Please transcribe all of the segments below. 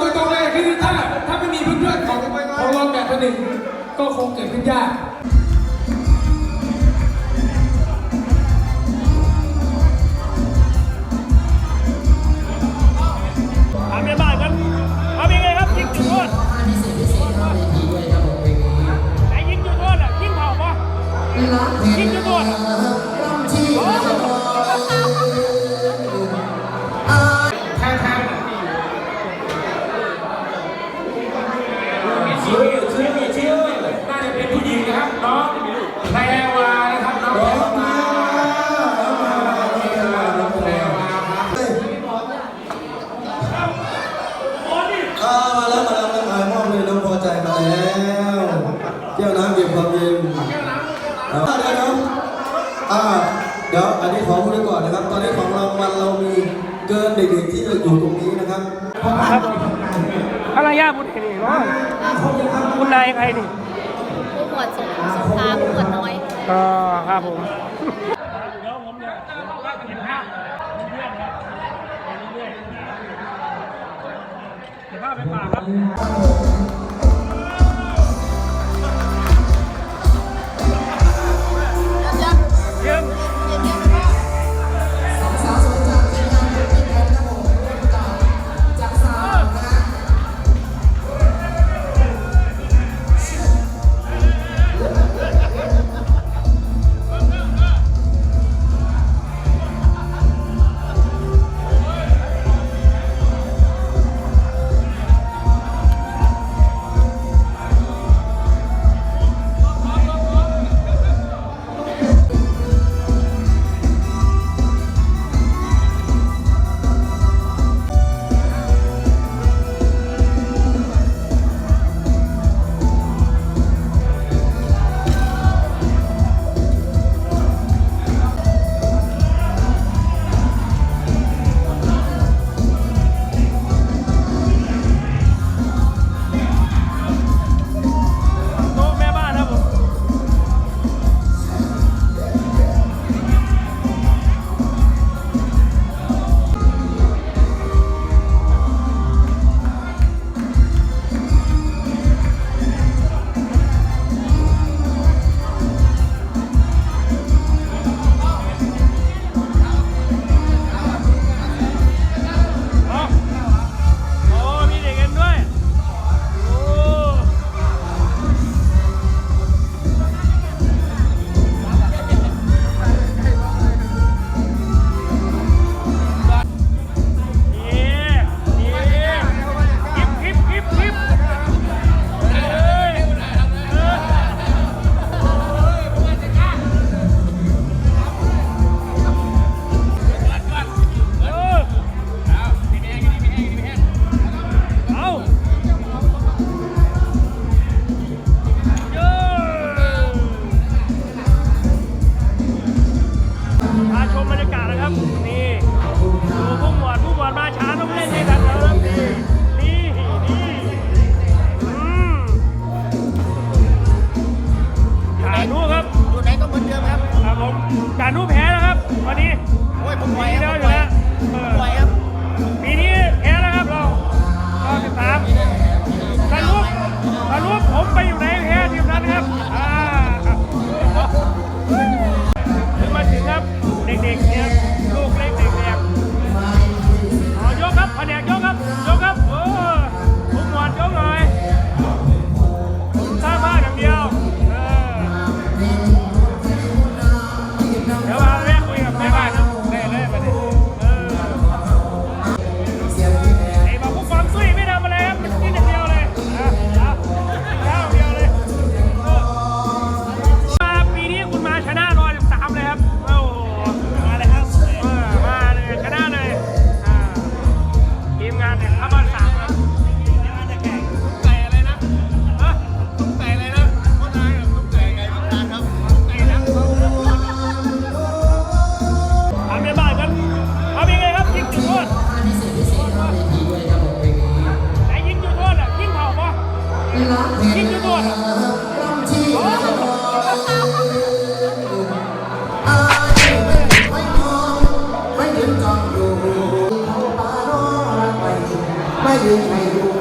ตัวตรงๆเลยคือถ้าถ้าไม่มีเพื่อนๆของของรองแบบคนหนึ่งก็คงเกิดขึ้นยากอาเมียบ้านกันเอาเป็นไงครับยิงจุดโทษยิงจุดโทษอะยิงเผาปะยิงจุดโทษ แก้วน้ำเก็บความเย็นเดี๋ยวเดี๋ยวอ่าเดี๋ยวอันนี้ขอพูดไว้ก่อนนะครับ ตอนนี้ของเรามันเรามีเกินเด็กๆที่อยู่ตรงนี้นะครับครับอะไรย่าบุญนี่เนาะบุญนายใครนี่ผู้หมวดสงสครามผู้หมวดน้อยอ่าครับผมเดี๋ยวผมเนี่ยๆเห็าพเป็นป่าครับ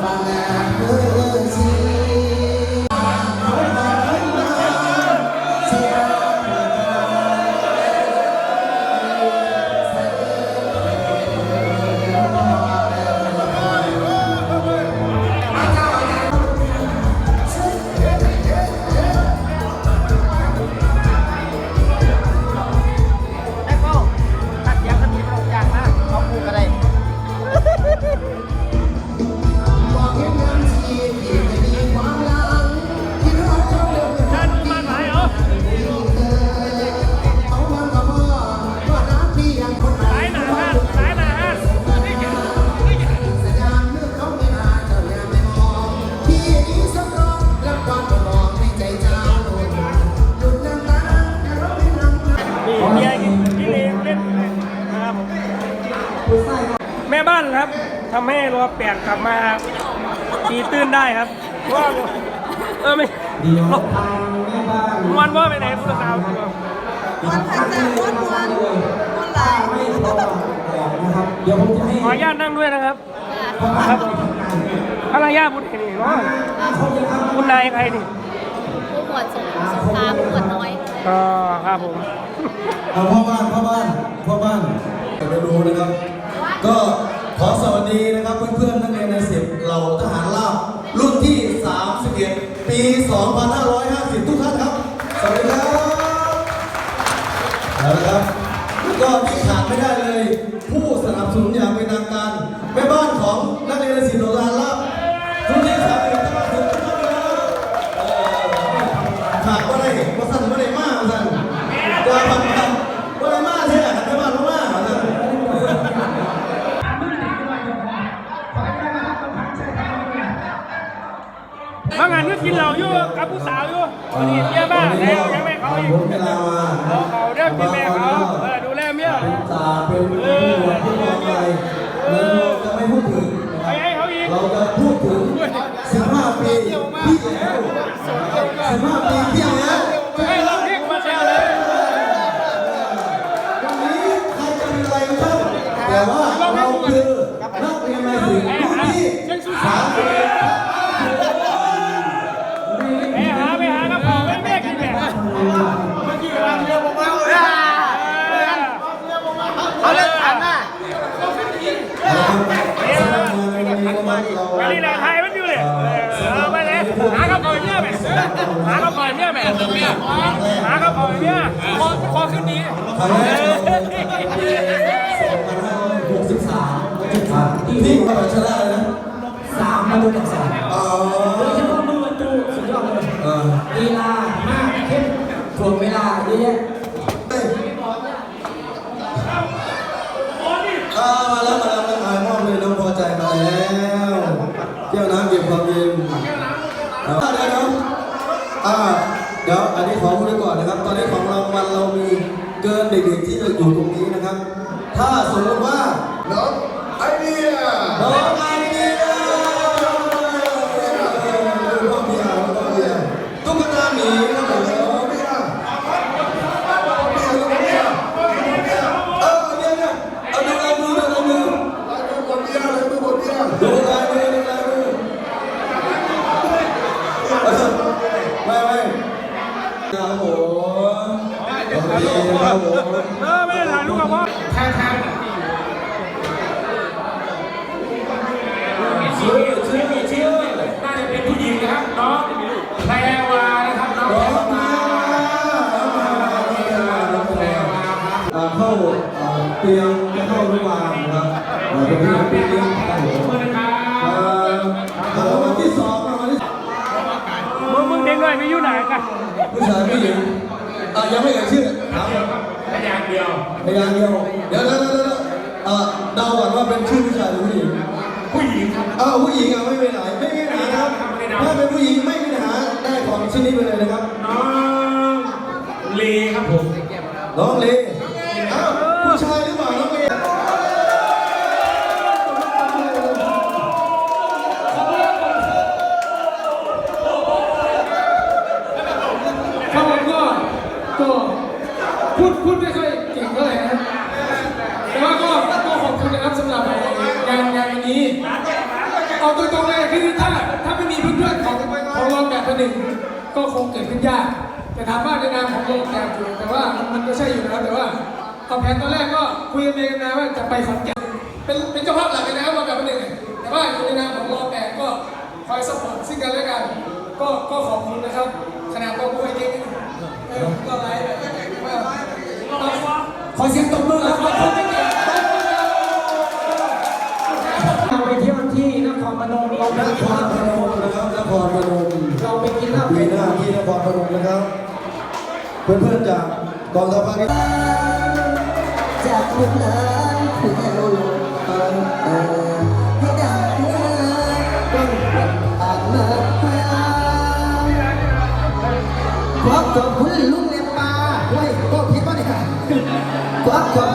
อยู่ให้อยู่ฟังนะ แปดกลับมาตีตื้นได้ครับว่าเออไม่เดี๋ยวทางแม่บ้านวันว่าไปไหนพุทธสาววันพันจากวันวันวันหลายไม่พอบอกนะครับเดี๋ยวผมจะให้ขออนุญาตนั่งด้วยนะครับครับภรรยาบุตรนี่เนาะคุณนายใครนี่ผู้หมวดสงสงครามผู้หมวดน้อยอ๋อครับผมเอาพ่อบ้านพ่อบ้านพ่อบ้านไปดูนะครับ ก็ ขอสวัสดีนะครับเพื่อนๆนักเรียนในสิบเหล่าทหารราบรุ่นที่31ปี 2550 ทุกท่านครับ สวัสดีครับเอาละครับก็ที่ขาดไม่ได้เลย ผู้สนับสนุนอย่างเป็นทางการแม่บ้านของนักเรียนในสิบเหล่าทหารราบรุ่นที่31ทั้งสิบทุกท่านครับขาดว่าได้ว่าสั่นว่าได้มาก ว่าเราคือนักเรียนในสิ่งรุ่นที่สามสิบไปหาไปหากระเป๋าไม่แม่กินแม่เมื่อกี้ร้านเดียวผมเอาเอาเลยถามมาวันนี้แหละไทยมันอยู่เลยเออไปเลยหากระเป๋าเนี่ยแม่หากระเป๋าเนี่ยแม่หากระเป๋าเนี่ยคอคอขึ้นนี้ ครั้งแรกเราปี2563ที่มาแบบชนะเลยนะสามมาดูจากสามอ๋อโดยเฉพาะมือประตูสุดยอดเลยเออลีลามากเข้มถ่วงเวลาเยอะแยะอ่ามาแล้วมาแล้วมาแล้วมอบเลยน้องพอใจมาแล้วเที่ยวน้ำเก็บความเย็นอ่าเดี๋ยวเดี๋ยวอ่าเดี๋ยวอันนี้ขอพูดไว้ก่อนนะครับ ตอนนี้ของรางวัลเรามีเกินเด็กๆที่จะอยู่ตรงนี้นะครับ ถ้าสมมติว่าน้องไอเดี เข้ารงพยาบาลนะครับเป็นที่เป็นที่ครับผมอ่าอ่ารางวัลที่สองรางวัลที่สองมึงมึงเด็กหน่อยไม่อยู่ไหนกันผู้ชายผู้หญิงอ่ายังไม่เอ่ยชื่อถามก่อนพยางค์เดียวพยางเดียวเดี๋ยว เดี๋ยวเดี๋ยวเดี๋ยวเอ่อเดาก่อนว่าเป็นชื่อผู้ชายหรือผู้หญิงผู้หญิงครับอ้าวผู้หญิงอะไม่เป็นไรไม่มีปัญหานะครับถ้าเป็นผู้หญิงไม่มีปัญหาได้ของชิ้นนี้ไปเลยนะครับน้องเลครับผมน้องเล พูดพูดไม่ค่อยเก่งเท่าไหร่นะแต่ว่าก็ก็ขอบคุณนะครับสำหรับงานงานวันนี้เอาตัวตรงเลยคือถ้าถ้าไม่มีเพื่อนๆของของรองแบบคนหนึ่งก็คงเกิดขึ้นยากแต่ถามว่าในนามของโรงแบบอยู่แต่ว่ามันก็ใช่อยู่นะครับแต่ว่าเอาแผนตอนแรกก็คุยกันเองนะว่าจะไปขอนแก่นเป็นเป็นเจ้าภาพหลักเลยนะครับรองแบบคนหนึ่งแต่ว่าในนามของรองแบบก็คอยสปอร์ตซึ่งกันและกัน ก็ก็ขอบคุณนะครับขนาดก็ไม่ค่ยเก่งก็ไลฟ์ เสียงตบมือครับเราไปเที่ยวที่นครพนมนครพนมนะครับนครพนมเราไปกินเหล้าปีหน้าที่นครพนมนะครับ เพื่อนๆจากกองทัพภาคจากลูกหลานผู้ใหญ่งให้ดังนะต้องออกมาความขอบคุณลุง quá